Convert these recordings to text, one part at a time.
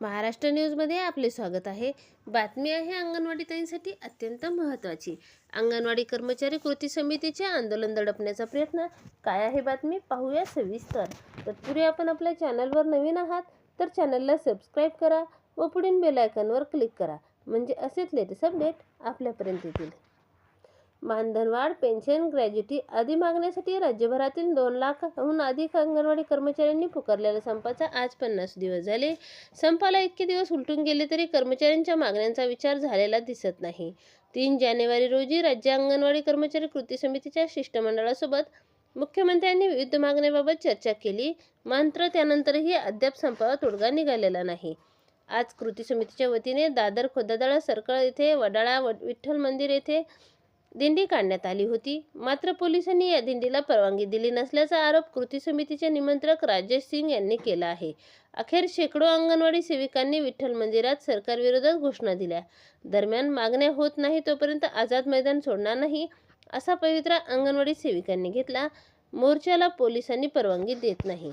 महाराष्ट्र न्यूजमध्ये आपले स्वागत आहे. बातमी आहे अंगणवाडी ताईंसाठी अत्यंत महत्त्वाची. अंगणवाडी कर्मचारी कृती समितीचे आंदोलन दडपण्याचा प्रयत्न. काय आहे बातमी? पाहूया सविस्तर. तत्पूर्वी आपण आपल्या चॅनलवर नवीन आहात तर चॅनलला सबस्क्राईब करा व पुढील बेलायकनवर क्लिक करा. म्हणजे असेच लेटेस्ट अपडेट आपल्यापर्यंत येतील. मानधनवाढ पेन्शन ग्रॅज्युटी आदी मागण्यासाठी राज्यभरातील दोन लाखहून अधिक अंगणवाडी कर्मचाऱ्यांनी पुकारलेल्या संपाचा आज पन्नास दिवस झाले. संपाला इतके दिवस उलटून गेले तरी कर्मचाऱ्यांच्या मागण्यांचा विचार झालेला दिसत नाही. तीन जानेवारी रोजी राज्य अंगणवाडी कर्मचारी कृती समितीच्या शिष्टमंडळासोबत मुख्यमंत्र्यांनी विविध मागण्याबाबत चर्चा केली. मात्र त्यानंतरही अद्याप संपावर तोडगा निघालेला नाही. आज कृती समितीच्या वतीने दादर खोदादळा सर्कळ येथे वडाळा व- विठ्ठल मंदिर येथे दिंडी काढण्यात आली होती. मात्र पोलिसांनी या दिंडीला परवानगी दिली नसल्याचा आरोप कृती समितीचे निमंत्रक राजेश सिंग यांनी केला आहे. अखेर शेकडो अंगणवाडी सेविकांनी विठ्ठल मंदिरात सरकारविरोधात घोषणा दिल्या. दरम्यान मागण्या होत नाही तोपर्यंत आझाद मैदान सोडणार नाही असा पवित्रा अंगणवाडी सेविकांनी घेतला. मोर्चाला पोलिसांनी परवानगी देत नाही.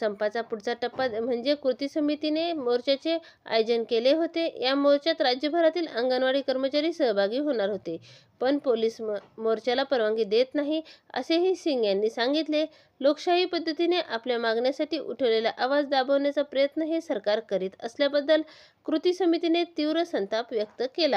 संपाचा पुढचा टप्पा म्हणजे कृती समितीने मोर्चाचे आयोजन केले होते. या मोर्चात राज्यभरातील अंगणवाडी कर्मचारी सहभागी होणार होते. पण पोलीस म- मोर्चाला परवानगी देत नाही असेही सिंग यांनी सांगितले. लोकशाही पद्धतीने आपल्या मागण्यासाठी उठवलेला आवाज दाबवण्याचा प्रयत्न हे सरकार करीत असल्याबद्दल कृती समितीने तीव्र संताप व्यक्त केला.